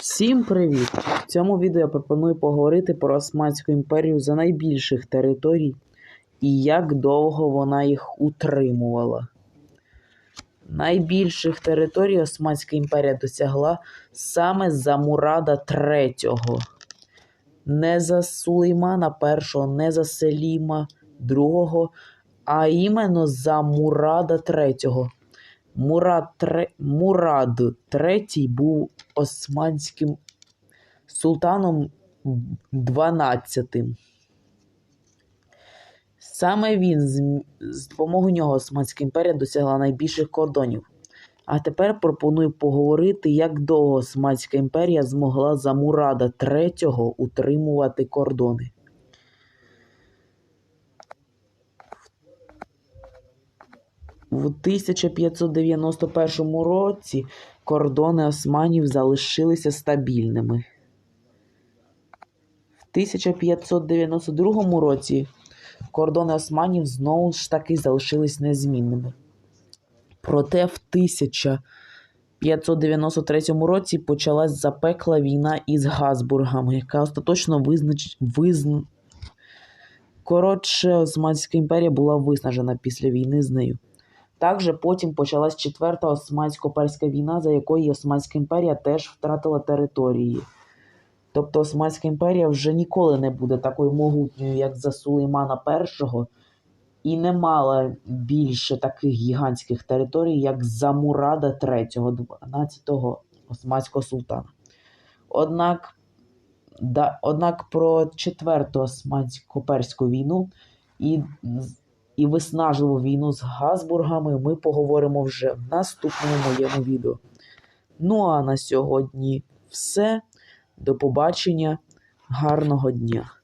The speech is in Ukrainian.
Всім привіт! В цьому відео я пропоную поговорити про Османську імперію за найбільших територій і як довго вона їх утримувала. Найбільших територій Османська імперія досягла саме за Мурада III. Не за Сулеймана І, не за Селіма II, а іменно за Мурада III. Мурад. Мурад III був османським султаном 12. Саме він, з допомогою нього Османська імперія досягла найбільших кордонів. А тепер пропоную поговорити, як довго Османська імперія змогла за Мурада III утримувати кордони. В 1591 році кордони османів залишилися стабільними. В 1592 році кордони османів знову ж таки залишились незмінними. Проте в 1593 році почалась запекла війна із Газбургами, яка остаточно визнач... визн... Коротше, Османська імперія була виснажена після війни з нею. Також потім почалась Четверта Османсько-Перська війна, за якою Османська імперія теж втратила території. Тобто Османська імперія вже ніколи не буде такою могутньою, як за Сулеймана І, і не мала більше таких гігантських територій, як за Мурада III, 12-го османського султана. Однак, да, однак про Четверту Османсько-Перську війну і і виснажливу війну з Газбургами ми поговоримо вже в наступному моєму відео. Ну а на сьогодні все. До побачення, гарного дня!